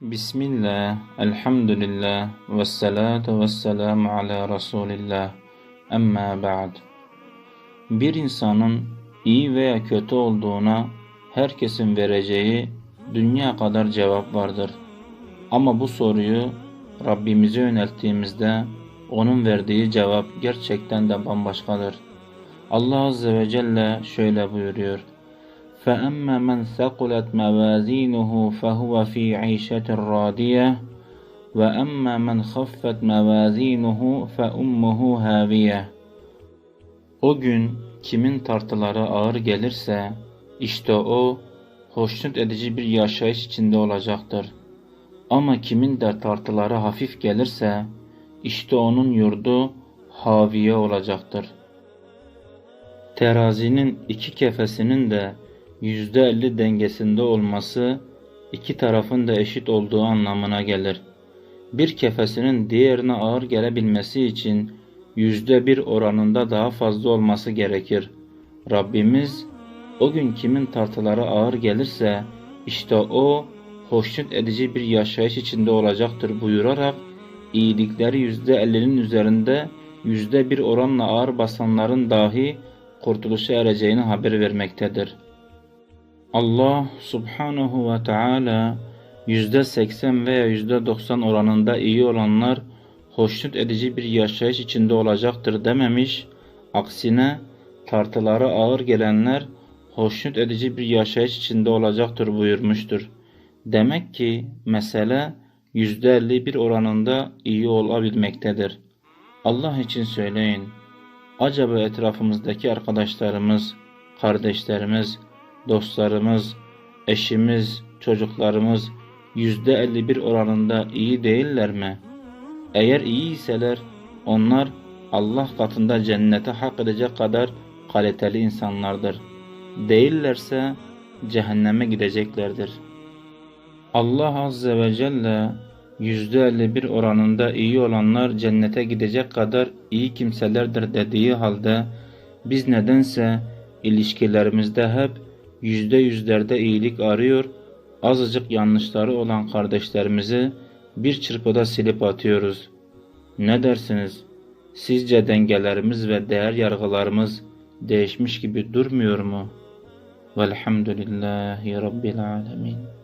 Bismillah, elhamdülillah, ve salatu ve selamu ala Resulillah, emma ba'd. Bir insanın iyi veya kötü olduğuna herkesin vereceği dünya kadar cevap vardır. Ama bu soruyu Rabbimize yönelttiğimizde onun verdiği cevap gerçekten de bambaşkadır. Allah Azze ve Celle şöyle buyuruyor. فأما من ثقلت موازينه فهو في عيشة راضية وأما من خفت موازينه فأمه هاوية O gün kimin tartıları ağır gelirse işte o hoşnut edici bir yaşayış içinde olacaktır. Ama kimin de tartıları hafif gelirse işte onun yurdu haviye olacaktır. Terazinin iki kefesinin de %50 dengesinde olması iki tarafın da eşit olduğu anlamına gelir. Bir kefesinin diğerine ağır gelebilmesi için yüzde bir oranında daha fazla olması gerekir. Rabbimiz o gün kimin tartıları ağır gelirse işte o hoşnut edici bir yaşayış içinde olacaktır buyurarak iyilikleri yüzde ellinin üzerinde yüzde bir oranla ağır basanların dahi kurtuluşa ereceğini haber vermektedir. Allah subhanahu ve yüzde seksen veya yüzde doksan oranında iyi olanlar hoşnut edici bir yaşayış içinde olacaktır dememiş. Aksine tartıları ağır gelenler hoşnut edici bir yaşayış içinde olacaktır buyurmuştur. Demek ki mesele yüzde elli bir oranında iyi olabilmektedir. Allah için söyleyin. Acaba etrafımızdaki arkadaşlarımız, kardeşlerimiz, dostlarımız, eşimiz, çocuklarımız yüzde 51 oranında iyi değiller mi? Eğer iyi iseler onlar Allah katında cennete hak edecek kadar kaliteli insanlardır. Değillerse cehenneme gideceklerdir. Allah Azze ve Celle yüzde 51 oranında iyi olanlar cennete gidecek kadar iyi kimselerdir dediği halde biz nedense ilişkilerimizde hep yüzde yüzlerde iyilik arıyor, azıcık yanlışları olan kardeşlerimizi bir çırpıda silip atıyoruz. Ne dersiniz? Sizce dengelerimiz ve değer yargılarımız değişmiş gibi durmuyor mu? Velhamdülillahi Rabbil Alemin.